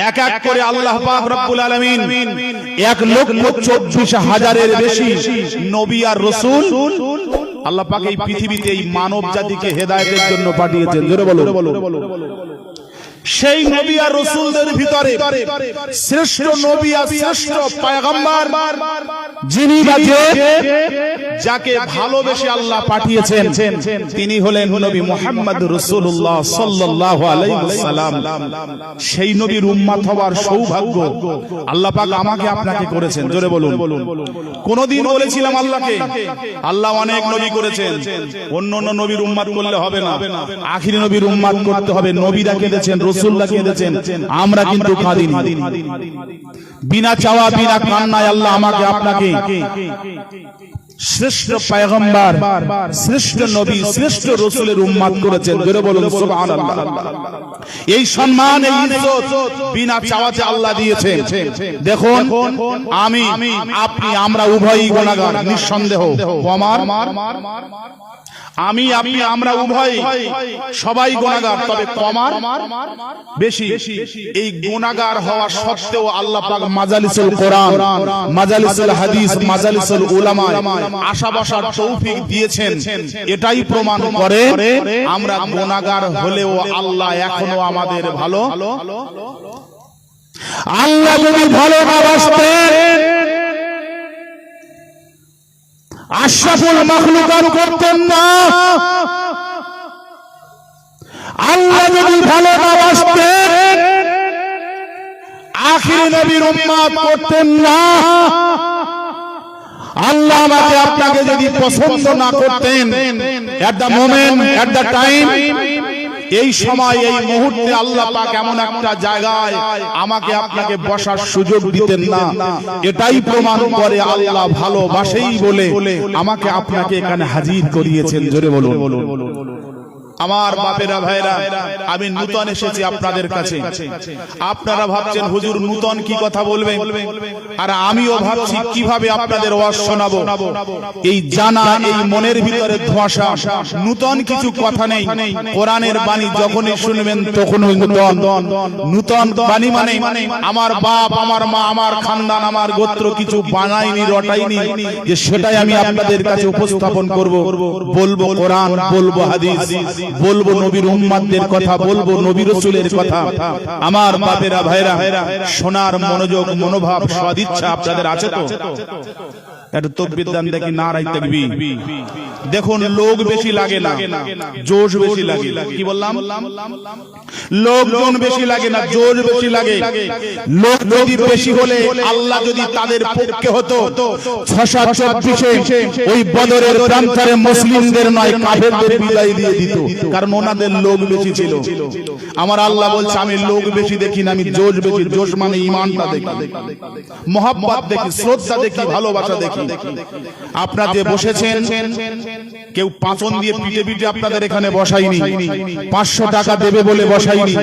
এক এক করে আল্লাহ পাক রব্বুল আলামিন এক লক্ষ চব্বিশ হাজারের বেশি নবী আর রসুল আল্লাহ পাক এই পৃথিবীতে এই মানব জাতিকে হেদায়েতের জন্য পাঠিয়েছেন। জোরে বলো সেই নবী আর রসুলদের ভিতরে শ্রেষ্ঠ নবী আর শ্রেষ্ঠ পায়গাম্বার যিনি যাকে ভালোবেসে আল্লাহ পাঠিয়েছেন, তিনি হলেন নবী মুহাম্মদ রাসূলুল্লাহ সাল্লাল্লাহু আলাইহি ওয়াসাল্লাম। সেই নবীর উম্মত হওয়ার সৌভাগ্য আল্লাহ পাক আমাকে আপনাকে করেছেন, জোরে বলুন। কোনদিন বলেছিলাম আল্লাহকে, আল্লাহ অনেক নবী করেছেন অন্য অন্য নবীর উম্মত করলে হবে না। আখিরি নবীর উম্মত করতে হবে, নবীরা কেঁদেছেন রসুল্লাহ কেঁদেছেন আমরা কিন্তু কাঁদিনি বিনা চাওয়া বিনা কান্নায় আল্লাহ আমাকে আপনাকে শ্রেষ্ঠ পায়গম্বর শ্রেষ্ঠ নবী শ্রেষ্ঠ রসুলের উম্মাদ করেছেন। জোরে বলুন সুবহানাল্লাহ। এই সম্মান এই বিনা চাওয়াতে আল্লাহ দিয়েছেন। দেখুন আমি আপনি আমরা উভয়ই গুনাহগার নিঃসন্দেহ। আমার? আমি আপনি আমরা উভয় সবাই গুনাহগার তবে কমার বেশি। এই গুনাহগার হওয়া সত্ত্বেও আল্লাহ পাক মাজালিসুল কোরআন মাজালিসুল হাদিস মাজালিসুল উলামা আশা বসার তৌফিক দিয়েছেন। এটাই প্রমাণ করে আমরা গুনাহগার হলেও আল্লাহ এখনও আমাদের ভালো। আল্লাহ যদি ভালো না বাসতেন আশরাফুল মখলুকান করতেন না। আল্লাহ যদি ভালো আখির নবীর উম্মাদ করতেন না। আল্লাহ আমাকে আপনাকে যদি পছন্দ না করতেন at the moment at the time এই সময়, এই মুহূর্তে আল্লাহ পাক এমন একটা জায়গায় আমাকে আপনাকে বসার সুযোগ দিতেন না। এটাই প্রমাণ করে আল্লাহ ভালোবাসেই বলে আমাকে আপনাকে এখানে হাজির করিয়েছেন। জোরে বলুন। আমার বাপেরা ভাইরা আমি নূতন এসেছি আপনাদের কাছে। আপনারা ভাবছেন হুজুর নূতন কি কথা বলবেন? আর আমিও ভাবছি কীভাবে আপনাদের ওয়াজ শোনাবো? এই জানা এই মনের ভিতরে ধোঁয়াশা। নূতন কিছু কথা নেই। কোরআনের বাণী যখনই শুনবেন তখনই নূতন। নূতন। বাণী মানে আমার বাপ আমার মা আমার খানদান আমার গোত্র কিছু বানাইনি রটাইনি যে সেটাই আমি আপনাদের কাছে উপস্থাপন করব। বলব কোরআন বলব হাদিস বলব নবীর উম্মাদের কথা, বলব নবী রসুলের কথা। আমার বাপেরা ভাইরা সোনার মনোযোগ, মনোভাব, সদিচ্ছা আপনাদের আছে তো? একটু তকবির দান দেখি নারাই তাকবি দেখুন লোক বেশি লাগে না জোশ বেশি লাগে। কি বললাম? লোকজন বেশি লাগে না জোশ বেশি লাগে। লোক যদি বেশি হলে আল্লাহ যদি তাদের পক্ষে হতো ছশা চব্বিশে ওই বদরের প্রান্তরে মুসলিমদের নয় কাফেরদের বিদায় দিয়ে দিত। কারণ ওনাদের লোক বেশি ছিল। আমার আল্লাহ বলছে আমি লোক বেশি দেখি না আমি জোশ বেশি। জোশ মানে ইমানটা দেখি। মোহাব্বত দেখি শ্রদ্ধা দেখি ভালোবাসা দেখি। আপনারা যে বসেছেন কেউ পাচন দিয়ে পিটে পিটে আপনাদের এখানে বসাইনি পাঁচশো টাকা দেবে বলে বসাইনি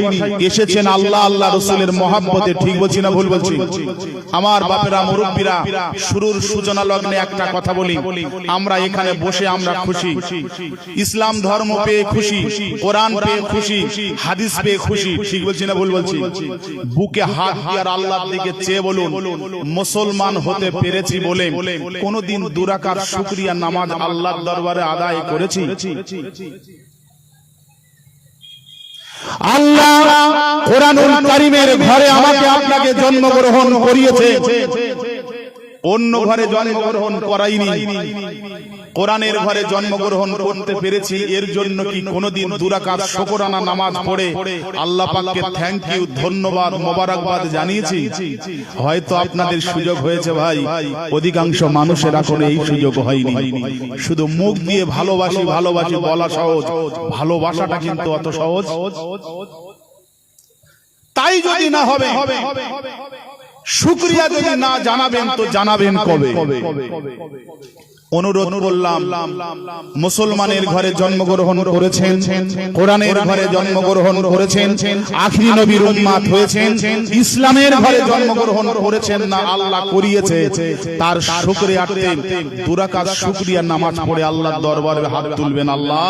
এসেছেন আল্লাহ আল্লাহ রসুলের মহাব্বতে ঠিক বলছি না ভুল বলছি? আমার বাপেরা মুরব্বীরা শুরুর সূচনা লগ্নে একটা কথা বলি। আমরা এখানে বসে আমরা খুশি। ইসলাম ধর্ম পেয়ে খুশি কোরআন পেয়ে খুশি হাদিস পেয়ে খুশি ঠিক বলছি না ভুল বলছি? বুকে হাত দিয়ে আল্লাহর দিকে চেয়ে বলুন মুসলমান হতে পেরেছি বলে। কোনদিন দুরাকার শুক্রিয়া নামাজ আল্লাহর দরবারে আদায় করেছি। আল্লাহ কোরআনুল কারিমের ঘরে আমাকে আপনাকে জন্মগ্রহণ করিয়েছে। অন্য ঘরে জন্মগ্রহণ করাইনি। কোরআনের ঘরে জন্মগ্রহণ করতে পেরেছি এর জন্য কি কোনোদিন দুরাকাত শকরানা নামাজ পড়ে আল্লাহ পাককে থ্যাংক ইউ ধন্যবাদ মোবারকবাদ জানিয়েছি। হয়তো আপনাদের সুযোগ হয়েছে ভাই অধিকাংশ মানুষের এখন এই সুযোগ হয়নি। শুধু মুখ দিয়ে ভালোবাসি ভালোবাসি বলা সহজ। ভালোবাসাটা কিন্তু অত সহজ। তাই যদি না হবে শুক্রিয়া যদি না জানাবেন তো জানাবেন কবে? অনুরোধ করলাম। মুসলমানের ঘরে জন্মগ্রহণ করেছেন কোরআনের ঘরে জন্মগ্রহণ করেছেন আখিরি নবীর উম্মাত হয়েছেন ইসলামের ঘরে জন্মগ্রহণ করেছেন না আল্লাহ করিয়েছে তার শুকরিয়াতে দুরাকাত শুকরিয়া নামাজ পড়ে আল্লাহর দরবারে হাত তুলবেন আল্লাহ।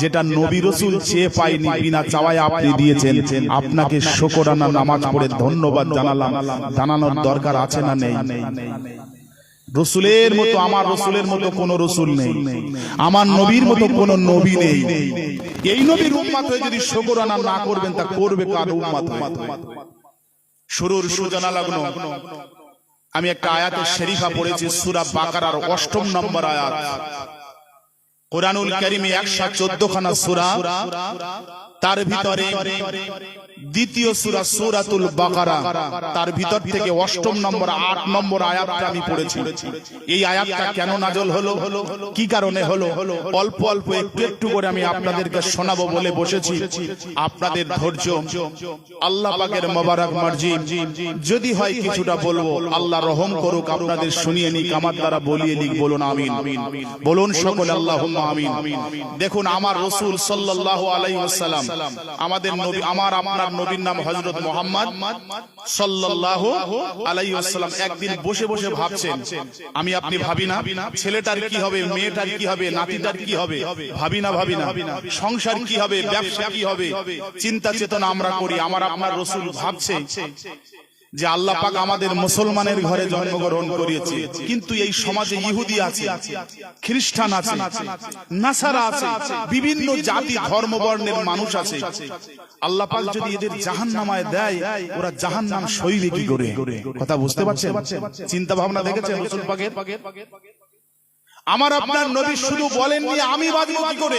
যেটা নবী রসুল চেয়ে পাইনি বিনা চাওয়ায় আপনি দিয়েছেন। আপনাকে শুকরানা নামাজ পড়ে ধন্যবাদ জানালাম। জানানোর দরকার আছে না নেই। রসুলের মতো আমার রসুলের মতো কোন রসুল নেই। আমার নবীর মতো কোন নবী নেই। এই নবীর উম্মাত হয়ে যদি শকরানা না করবেন তা করবে কার উম্মাত শুরুর সূচনা লাগল। আমি একটা আয়াতের শরীফা পড়েছি সূরা বাকারার অষ্টম নম্বর আয়াত। কোরআনুল কারিমে একশো চোদ্দ খানা সূরা তার ভিতরে দ্বিতীয় সূরা সূরাতুল বাকারা। তার ভিতর থেকে অষ্টম নম্বর, আট নম্বর আয়াতটা আমি পড়েছি। এই আয়াতটা কেন নাজল হলো? কি কারণে হলো? অল্প অল্প একটু একটু করে আমি আপনাদেরকে শোনাবো বলে বসেছি। আপনাদের ধৈর্য। আল্লাহ পাকের মোবারক মার্জি। যদি হয় কিছুটা বলব, আল্লাহ রহম করুক, আপনাদের শুনিয়ে নিক, আমার দ্বারা বলিয়ে নিক, বলুন আমিন। বলুন সকলে আল্লাহ আমিন। দেখুন, আমার রসুল সাল্লাল্লাহু আলাইহি ওয়াসাল্লাম, আমাদের নবী, আমার আপনার নবীর নাম হজরত মোহাম্মদ সাল্লাহ আলাইহি ওয়াসাল্লাম একদিন বসে বসে ভাবছেন, আমি আপনি ভাবি না, ছেলেটার কি হবে, মেয়েটার কি হবে, নাতিটার কি হবে? ভাবি না ভাবি না। সংসার কি হবে, ব্যবসা কি হবে? চিন্তা চেতনা আমরা করি, আমার আপনার রসুল ভাবছে। যে আল্লাহ পাক আমাদের মুসলমানের ঘরে জন্মগ্রহণ করিয়েছে। কিন্তু এই সমাজে ইহুদি আছে খ্রিস্টান আছে নাসারা আছে বিভিন্ন জাতি ধর্ম বর্ণের মানুষ আছে। আল্লাহ পাক যদি এদের জাহান নামায় দেয় ওরা জাহান নাম সইবে কি করে? কথা বুঝতে পারছেন? চিন্তা ভাবনা দেখেছেন রসুল পাকের? আমার আপনার নবী শুধু বলেননি আমি বাঁচবো কি করে?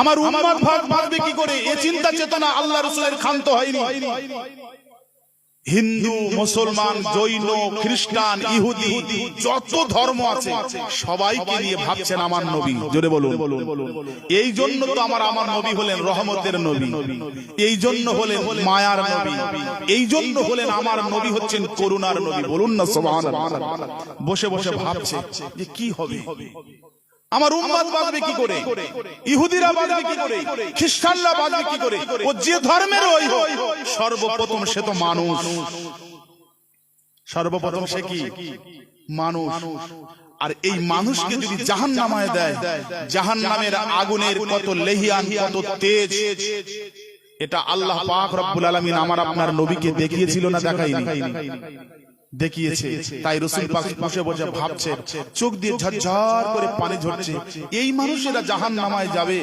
আমার উম্মত ভাগ বাঁচবে কি করে? এ চিন্তা চেতনা আল্লাহ রসুলের ক্ষান্ত হয়নি। হিন্দু মুসলমান জৈন খ্রিস্টান ইহুদি যত ধর্ম আছে সবাইকে নিয়ে ভাবছেন আমার নবী। জোরে বলুন। এই জন্য তো আমার আমার নবী হলেন রহমতের নবী। এই জন্য হলেন মায়ার নবী। এই জন্য হলেন আমার নবী হচ্ছেন করুণার নবী। বলুন না সুবহানাল্লাহ। বসে বসে ভাবছে যে কি হবে? আমার উম্মাদ বাঁচবে কি করে? ইহুদিরা বাঁচবে কি করে? খ্রিস্টানরা বাঁচবে কি করে? ও যে ধর্মের ওই সর্বপ্রথম সে তো মানুষ। সর্বপ্রথম সে কি? মানুষ। আর এই মানুষকে যদি জাহান নামায় দেয় জাহান নামের আগুনের কত লেহিয়ান কত তেজ এটা আল্লাহ পাক রব্বুল আলামিন আমার আপনার নবীকে দেখিয়েছিল না দেখাইনি দেখিয়েছে। তাই রসুল পাক বসে বসে ভাবছে চোখ দিয়ে ঝরঝর করে পানি ঝরছে। এই মানুষেরা জাহান নামায় যাবে।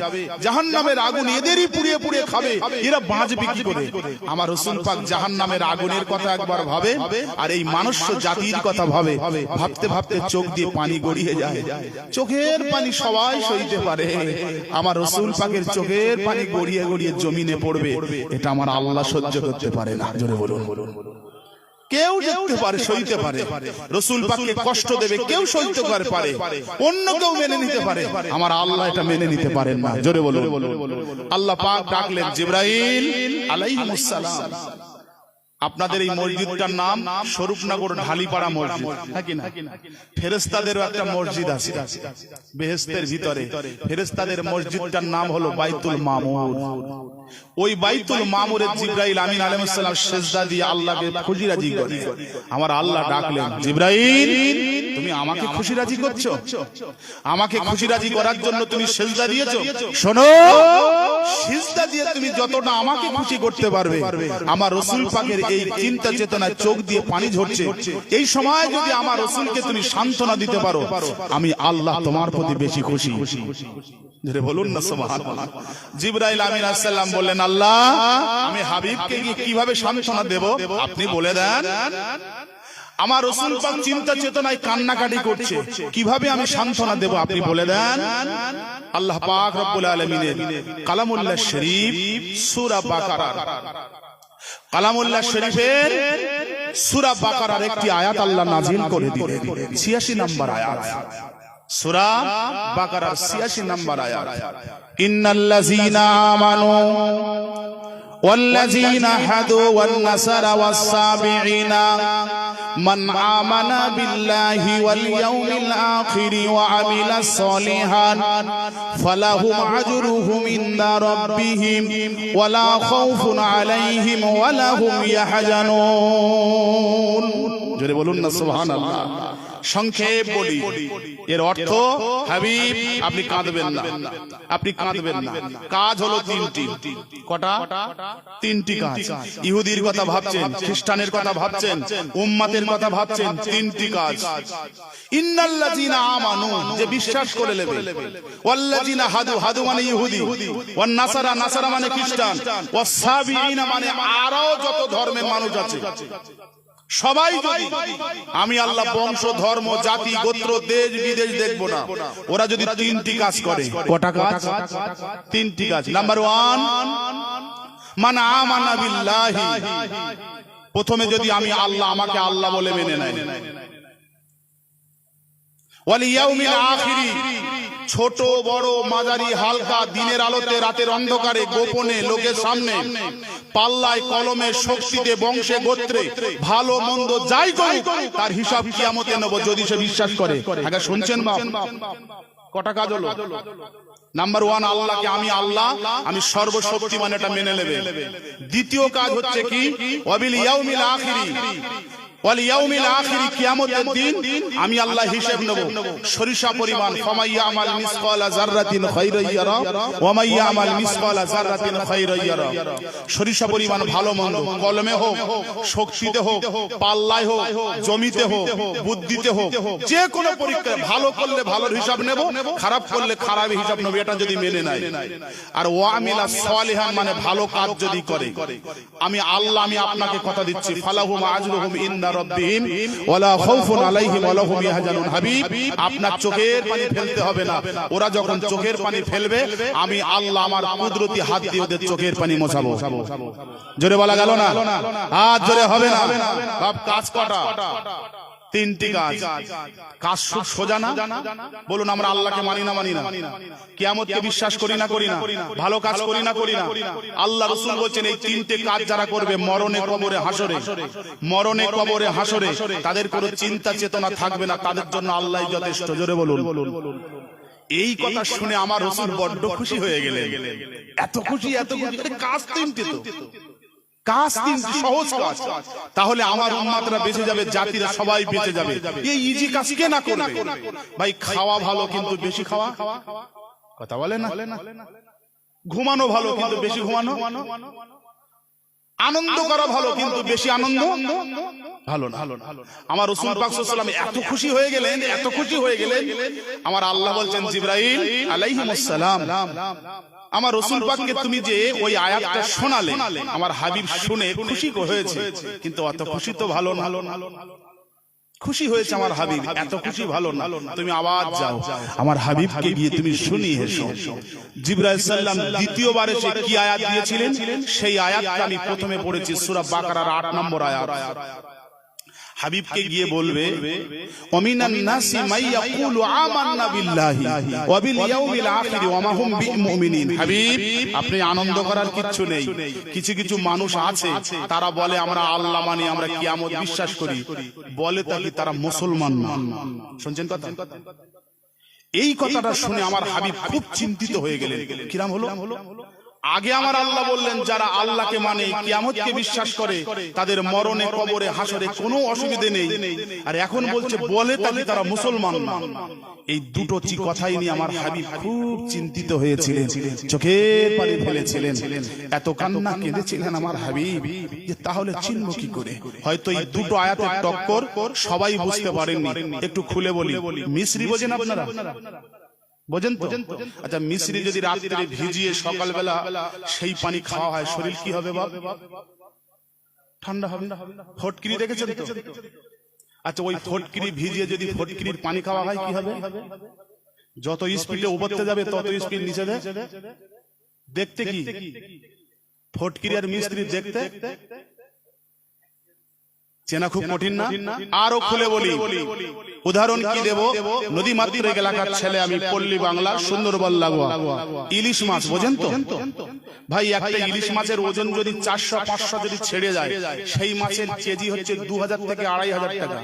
জাহান নামের আগুন এদেরই পুড়িয়ে পুড়িয়ে খাবে। এরা বাঁচবে কি করে? আমার রসুল পাক জাহান নামের আগুনের কথা একবার ভাবে আর এই মানুষ জাতির কথা ভাবে। ভাবতে ভাবতে চোখ দিয়ে পানি গড়িয়ে যায়। চোখের পানি সবাই সইতে পারে। আমার রসুল পাকের চোখের পানি গড়িয়ে গড়িয়ে জমিনে পড়বে। এটা আমার আল্লাহ সহ্য করতে পারে না। জোরে বলুন বলুন কেউ দেখতে পারে সইতে পারে। রসুল পাককে কষ্ট দেবে কেউ সইতে পারে। পারে। অন্য কেউ মেনে নিতে পারে। আমার আল্লাহ এটা মেনে নিতে পারেন না। জোরে বলো আল্লাহ পাক ডাকলেন জিব্রাইল আলাইহিস সালাম। আপনাদের এই মসজিদটার নাম স্বরূপনগর ঢালিপাড়া মসজিদ। নাকি না? ফেরেস্তাদেরও একটা মসজিদ আছে। বেহেস্তের ভিতরে। ফেরেস্তাদের মসজিদটার নাম হলো বাইতুল মামুর। ওই বাইতুল মামুরের জিব্রাইল আমিন আলাইহিস সালাম সেজদা দিয়ে আল্লাহকে খুজিরাজি করে। আমার আল্লাহ ডাকলেন। জিব্রাইল! তুমি আমাকে খুশি রাজি করছ? আমাকে খুশি রাজি করার জন্য তুমি সেজদা দিয়েছ? শোনো! সেজদা দিয়ে তুমি যতটা আমাকে খুশি করতে পারবে আমার রসুল পাকের এই চিন্তা চেতনা চোখ দিয়ে পানি ঝরছে। এই সময় যদি আমার রসুলকে তুমি সান্ত্বনা দিতে পারো আমি আল্লাহ তোমার প্রতি বেশি খুশি। ধরে বলুন না সুবহানাল্লাহ। জিবরাইল আমিন আসসালাম বললেন আল্লাহ আমি হাবিবকে কীভাবে সান্ত্বনা দেব? আপনি বলে দেন আমার রসুল পাক চিন্তা চেতনায় কান্নাকাটি করছে কিভাবে আমি সান্ত্বনা দেব আপনি বলে দেন আল্লাহ পাক রব্বুল আলামিনের কালামুল্লাহ শরীফ সূরা বাকারা কালামুল্লাহ শরীফের সূরা বাকারার একটি আয়াত আল্লাহ নাজিল করে দিলেন 86 নম্বর আয়াত সূরা বাকারার 86 নম্বর আয়াত ইন্নাল্লাযীনা আমানু والذين هدوا والنصارى والصابعين من آمن بالله واليوم الآخر وعمل صالحا فلهم أجرهم عند ربهم ولا خوف عليهم ولا هم يحزنون جري بولون سبحان الله সংক্ষেপ বলি। এর অর্থ হাবিব আপনি কাঁদবেন না। আপনি কাঁদবেন না। কাজ হলো তিনটি। কটা? তিনটি কাজ। ইহুদির কথা ভাবছেন খ্রিস্টানের কথা ভাবছেন উম্মাতের কথা ভাবছেন তিনটি কাজ। ইন্নাল্লাযিনা আমানু যে বিশ্বাস করে নেবে। ওয়াল্লাযিনা হাদু হাদু মানে ইহুদি। ওয়ান নাসারা নাসারা মানে খ্রিস্টান। ওয়াস সাবিঈনা মানে আরও যত ধর্মের মানুষ আছে। সবাই যদি আমি আল্লাহ বংশ ধর্ম জাতি গোত্র দেশ বিদেশ দেখব না। ওরা যদি তিনটি কাজ করে। কটা কাজ? তিনটি কাজ। নাম্বার ওয়ান মানে আমানা বিল্লাহি প্রথমে যদি আমি আল্লাহ আমাকে আল্লাহ বলে মেনে নেয়। ছোট বড় মাঝারি হালকা দিনের আলোতে রাতের অন্ধকারে গোপনে লোকের সামনে। পাল্লায় কলমে শক্তিতে বংশে গোত্রে। ভালো মন্দ যাই করুক তার হিসাব কিয়ামতে নেব যদি সে বিশ্বাস করে। আগে শুনছেন বাপ? কটা কাজ হলো? নাম্বার ওয়ান আল্লাহকে আমি আল্লাহ আমি সর্বশক্তিমান এটা মেনে নেবে। দ্বিতীয় কাজ হচ্ছে কি? অবিল ইয়াউমিল আখিরি। আমি আল্লাহ হিসাব নেব। সরিষা পরিমাণ সরিষা ভালো মন্দ। কলমে হোক শক্তিতে হোক পাল্লায় হোক জমিতে হোক বুদ্ধিতে হোক যে কোনো পরীক্ষায় ভালো করলে ভালোর হিসাব নেব খারাপ করলে খারাপ হিসাব নেব এটা যদি মেনে নেয়। আর ওয়ামিলা সালিহান মানে ভালো কাজ যদি করে। আমি আল্লাহ আমি আপনাকে কথা দিচ্ছি। ফালাহুম আজরুহুম ইনদা রাব্বিহিম ওয়ালা খাউফুন আলাইহিম ওয়ালা হুম ইয়াহজানুন। হাবিব, আপনার চোখের পানি ফেলতে হবে না। ওরা যখন চোখের পানি ফেলবে, আমি আল্লাহ আমার কুদরতি হাত দিয়ে ওদের চোখের পানি মোছাবো। জোরে বলা গেল না? আর জোরে হবে না? সব কাজ কটা? তিনটি কাজ। কাজ। সোজা না? বলুন আমরা আল্লাহকে মানি না মানি না। কিয়ামতকে বিশ্বাস করি না করি না। ভালো কাজ করি না করি না। আল্লাহ রসুল বলছেন এই তিনটে কাজ যারা করবে মরণে কবরে হাসরে। মরণে কবরে হাসরে। তাদের কোনো চিন্তা চেতনা থাকবে না। তাদের জন্য আল্লাহ যথেষ্ট। জোরে বলুন। এই কথা শুনে আমার রসুল বড্ড খুশি হয়ে গেলেন। এত খুশি এত খুশি। কাজ তিনটে তো। কাজ তিনটি সহজ কাজ। তাহলে আমার উম্মাতরা বেঁচে যাবে জাতিরা সবাই বেঁচে যাবে। এই ইজি কাজ কে না করবে? ভাই খাওয়া ভালো কিন্তু বেশি খাওয়া? কথা বলে না? ঘুমানো ভালো কিন্তু বেশি ঘুমানো? আনন্দ করা ভালো কিন্তু বেশি আনন্দ? ভালো না? আমার রসুল পাক সাল্লাম এত খুশি হয়ে গেলেন এত খুশি হয়ে গেলেন। আমার আল্লাহ বলছেন জিব্রাইল আলাইহিস সালাম। আমার রসুল পাককে তুমি যে ওই আয়াতটা শোনালে আমার হাবিব শুনে খুশি হয়েছে কিন্তু অত খুশি তো ভালো না। খুশি হয়েছে আমার হাবিব এত খুশি ভালো না। তুমি আবার যাও আমার হাবিবকে গিয়ে তুমি শুনিয়ে এসো জিব্রাইল সাল্লাম দ্বিতীয়বার এসে কি আয়াত দিয়েছিলেন? সেই আয়াতটা আমি প্রথমে পড়েছি সূরা বাকারার 8 নম্বর আয়াত। হাবিবকে গিয়ে বলবে অমিনান নাসি মাই ইয়াকুলু আমান্না বিল্লাহি ওয়া বিল ইয়াউমিল আখির ওয়া মা হুম বিমুমিনিন হাবিব আপনি আনন্দ করার কিছু নেই। কিছু কিছু মানুষ আছে তারা বলে আমরা আল্লাহ মানি আমরা কিয়ামত বিশ্বাস করি। বলে তাকি তারা মুসলমান না? শুনছেন কথা? এই কথাটা শুনে আমার হাবিব খুব চিন্তিত হয়ে গেলেন। কিরাম হলো? আগে আমার আল্লাহ বললেন যারা আল্লাহকে মানে কিয়ামতকে বিশ্বাস করে তাদের মরণে কবরে হাসরে কোনো অসুবিধে নেই। আর এখন বলছে বলে তাকে তারা মুসলমান। এই দুটো কথাই নিয়ে আমার হাবিব খুব চিন্তিত হয়েছিলেন। চোখের পানি ফেলেছিলেন। এত কান্না কেঁদেছিলেন আমার হাবিব। যে তাহলে চিনব কি করে? হয়তো এই দুটো আয়াতের টক্কর সবাই বুঝতে পারেননি। একটু খুলে বলি। মিশ্রি বোঝেন আপনারা? বোঝেন আচ্ছা মিশ্রি যদি রাত্রে ভিজিয়ে সকালবেলা সেই পানি খাওয়া হয় শরীর কি হবে বাপ? ঠান্ডা হবে ফটকিরি দেখেছেন তো? আচ্ছা ওই ফটকিরি ভিজিয়ে যদি ফটকিরির পানি খাওয়া হয় কি হবে? যত স্পিডে উপরতে যাবে তত স্পিড নিচে দেখতে কি? ফটকিরি আর মিস্ত্রি দেখতে? চেনা খুব কঠিন না? আরও খুলে বলি। উদাহরণ কি দেব? নদী মাতৃক এলাকার ছেলে আমি পল্লী বাংলা সুন্দরবন লাগোয়া। ইলিশ মাছ বোঝেন তো? ভাই একটা ইলিশ মাছের ওজন যদি চারশো পাঁচশো যদি ছেড়ে যায় সেই মাছের কেজি হচ্ছে দু হাজার থেকে আড়াই হাজার টাকা।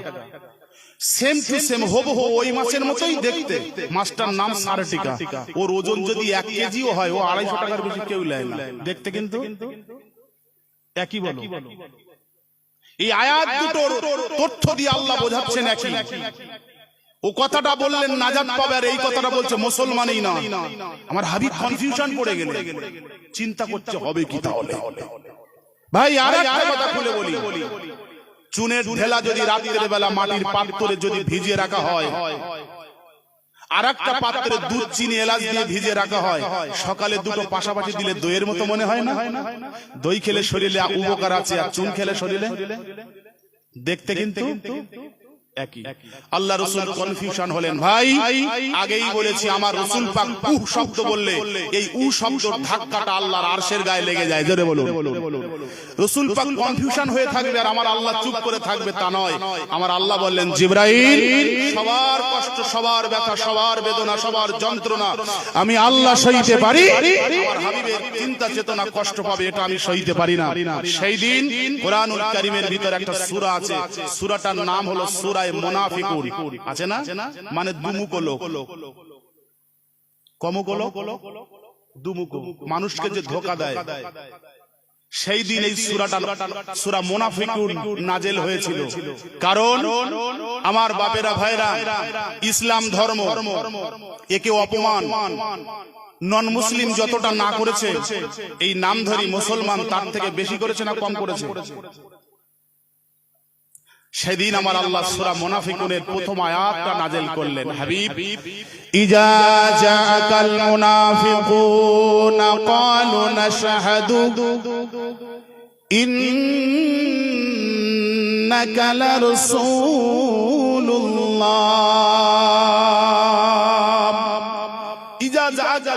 সেম টু সেম হব ওই মাছের মতোই দেখতে। মাছটার নাম সারটিকা। ওর ওজন যদি এক কেজিও হয় ও আড়াইশো টাকার বেশি কেউ নেয় না। দেখতে কিন্তু? একই বলো। এই আয়াত দুটোর তথ্য দিয়ে আল্লাহ বোঝাচ্ছেন একই। ও কথাটা বললেন নাজাত পাবে আর এই কথাটা বলছে মুসলমানই না। আমার হাবিব কনফিউশন পড়ে গেলে চিন্তা করছে হবে কি তাহলে? ভাই আর একটা কথা খুলে বলি। চুনের ঢেলা যদি রাতের বেলা মাটির পাত্রে যদি ভিজিয়ে রাখা হয় আর একটা পাত্রে দুধ চিনি এলাচ দিয়ে ভিজে রাখা হয়। সকালে দুটো পাশাপাশি দিলে দইয়ের মতো মনে হয় না? দই খেলে শরীরে উপকার আছে আর চুন খেলে শরীরে? দেখতে কিন্তু একই। আল্লাহ রসুল কনফিউশন হলেন ভাই আগেই বলেছি আমার রসুল পাক শব্দ বললে এই উ শব্দ ধাক্কাটা আল্লাহর আরশের গায়ে লেগে যায় জোরে বলুন। রসুল পাক কনফিউশন হয়ে থাকবে আর আমার আল্লাহ চুপ করে থাকবে তা নয়। আমার আল্লাহ বললেন জিব্রাইল সবার কষ্ট সবার ব্যথা সবার বেদনা সবার যন্ত্রণা। আমি আল্লাহ সইতে পারি? আমার হাবিবের চিন্তা চেতনা কষ্ট পাবে এটা আমি সইতে পারি না। সেই দিন কোরআনুল কারিমের ভিতর একটা সূরা আছে সূরাটার নাম হলো সূরায়ে মুনাফিকুন। আছে না? মানে দুমুক লোক। কমুক লোক? দুমুক। মানুষকে যে ধোকা দেয়। সেই দিন এই সুরাটা সুরা মোনাফিকুন নাজেল হয়েছিল। কারণ আমার বাপেরা ভাইরা ইসলাম ধর্ম একে অপমান। নন মুসলিম যতটা না করেছে এই নামধারী মুসলমান তার থেকে বেশি করেছে না কম করেছে? সেদিন আমার আল্লাহ সুরা মুনাফিকুনের প্রথম আয়াতটা নাজেল করলেন। হাবিব ইজা জাআকাল মুনাফিকুনা ক্বালু নাশহাদু ইন্নাকা লারাসূলুল্লাহ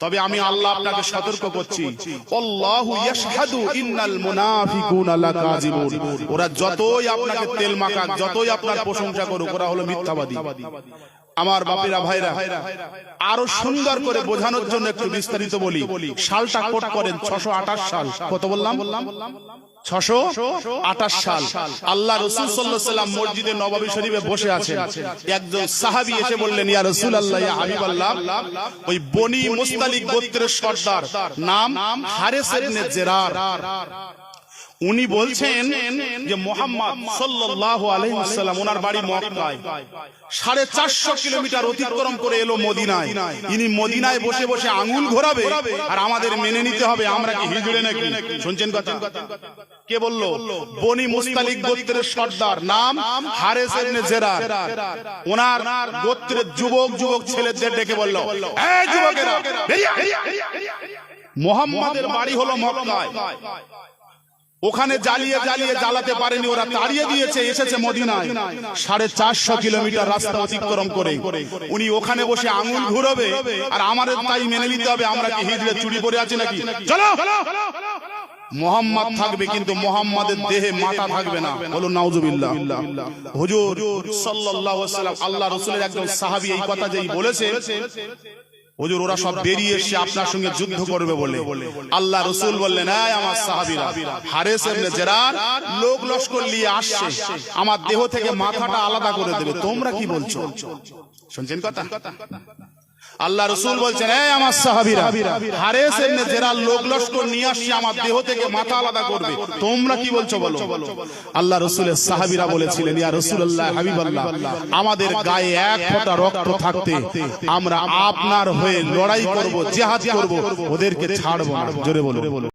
তবে আমি আল্লাহ আপনাকে সতর্ক করছি। ওরা যতই আপনাকে তেল মাখাক যতই আপনার প্রশংসা করুক ওরা হলো মিথ্যাবাদী। আমার বাপেরা ভাইরা আরও সুন্দর করে বোঝানোর জন্য একটু বিস্তারিত বলি। সালটা কোট করেন ছশো আঠাশ সাল। কত বললাম? ছশো আঠাশ সাল। আল্লাহ রসুল সাল্লাম মসজিদে নবাবী শরীফে বসে আছেন। একজন সাহাবি এসে বললেন ইয়া রসুল আল্লাহ হাবিব আল্লাহ। ওই বনি মুস্তালিক গোত্রের সর্দার। নাম হারেস জেরার। উনি বলছেন যে মোহাম্মদ সাল্লাল্লাহু আলাইহি ওয়াসাল্লাম, ওনার বাড়ি মক্কায়। সাড়ে চারশো কিলোমিটার অতিক্রম করে এলো মদিনায়। ইনি মদিনায় বসে বসে আঙুল ঘোরাবে আর আমাদের মেনে নিতে হবে আমরা কি হিজড়ে নাকি? শুনছেন কথা? কে বলল? বনি মুস্তালিক গোত্রের সর্দার। নাম হারেস ইবনে জেরার। ওনার গোত্রের যুবক যুবক ছেলেদের ডেকে বলল, এই যুবকেরা। মোহাম্মদের বাড়ি হলো মক্কায়। ওখানে জ্বালিয়ে জ্বালিয়ে জ্বালাতে পারেনি ওরা তাড়িয়ে দিয়েছে এসেছে মদিনায়। সাড়ে চারশো কিলোমিটার রাস্তা অতিক্রম করে। উনি ওখানে বসে আঙুল ঘুরবে আর আমাদের তাই মেনে নিতে হবে আমরা কি হিজড়ে চুরি পরে আছি নাকি? চলো! মোহাম্মদ থাকবে কিন্তু মোহাম্মদের দেহে মাথা থাকবে না। বলুন নাউজুবিল্লাহ। হুজুর সাল্লাল্লাহু আলাইহি ওয়াসাল্লাম আল্লাহ রাসূলের একজন সাহাবী এই কথা যেই বলেছে হুজুর ওরা সব বেরিয়ে এসে আপনার সঙ্গে যুদ্ধ করবে বলে। আল্লাহ রসুল বললেন এই আমার সাহাবীরা হারেস ইবনে জেরার লোক লস্কর নিয়ে আসছে। আমার দেহ থেকে মাথাটা আলাদা করে দেবে। তোমরা কি বলছো? শুনছেন কথা? আল্লাহ রসুল বলছেন এই আমার সাহাবিরা হারেস ইবনে যারা লোক লস্কর নিয়ে আসছে আমার দেহ থেকে মাথা আলাদা করবে। তোমরা কি বলছো বলো? আল্লাহ রসুলের সাহাবিরা বলেছিলেন ইয়া রাসূলুল্লাহ হাবিবাল্লাহ আমাদের গায়ে এক ফোঁটা রক্ত থাকতে আমরা আপনার হয়ে লড়াই করব জিহাদ করব ওদেরকে ছাড়বো না। জোরে বলো